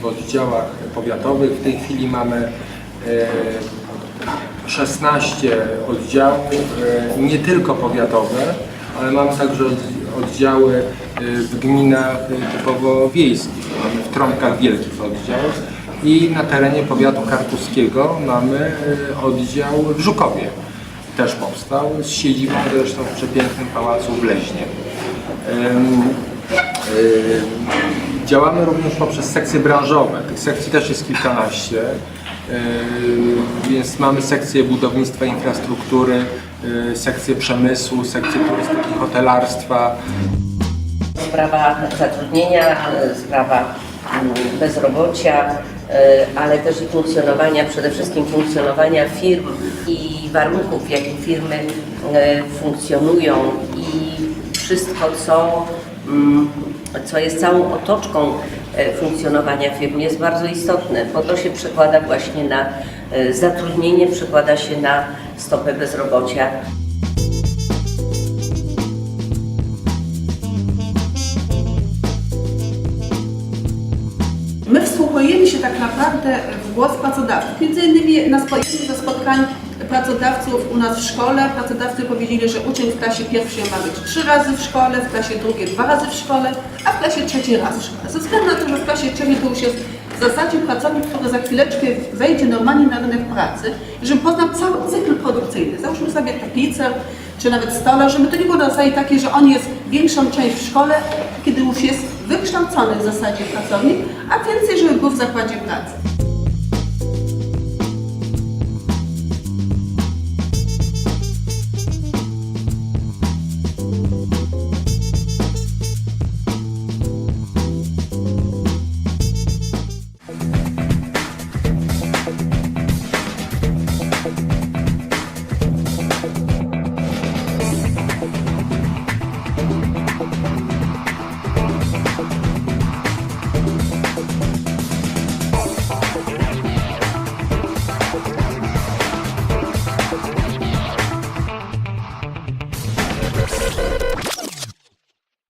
w oddziałach powiatowych. W tej chwili mamy e, 16 oddziałów, e, nie tylko powiatowe, ale mamy także od- oddziały e, w gminach e, typowo wiejskich. Mamy w Trąbkach Wielkich oddział i na terenie powiatu kartuskiego mamy e, oddział w Żukowie. Też powstał z siedzibą zresztą w przepięknym pałacu w Leźnie. Yy, Działamy również poprzez sekcje branżowe. Tych sekcji też jest kilkanaście, Yy, więc mamy sekcję budownictwa, infrastruktury, yy, sekcję przemysłu, sekcję turystyki, hotelarstwa. sprawa zatrudnienia, sprawa mm, bezrobocia, ale też i funkcjonowania, przede wszystkim funkcjonowania firm i warunków, w jakich firmy funkcjonują i wszystko, co, co jest całą otoczką e, funkcjonowania firm jest bardzo istotne, bo to się przekłada właśnie na e, zatrudnienie, przekłada się na stopę bezrobocia. My wsłuchujemy się tak naprawdę w głos pracodawców. Między innymi na spo- jednym ze spotkań pracodawców u nas w szkole, pracodawcy powiedzieli, że uczeń w klasie pierwszej ma być trzy razy w szkole, w klasie drugiej dwa razy w szkole, a w klasie trzeciej raz w szkole. Ze względu na to, że w klasie trzeciej to już jest w zasadzie pracownik, który za chwileczkę wejdzie normalnie na rynek pracy, żeby poznał cały cykl produkcyjny. Załóżmy sobie tapicer, czy nawet stolarz, żeby to nie było na zasadzie takiej, że on jest większą część w szkole, kiedy już jest wykształcony w zasadzie pracownik, a więcej, żeby był w zakładzie pracy.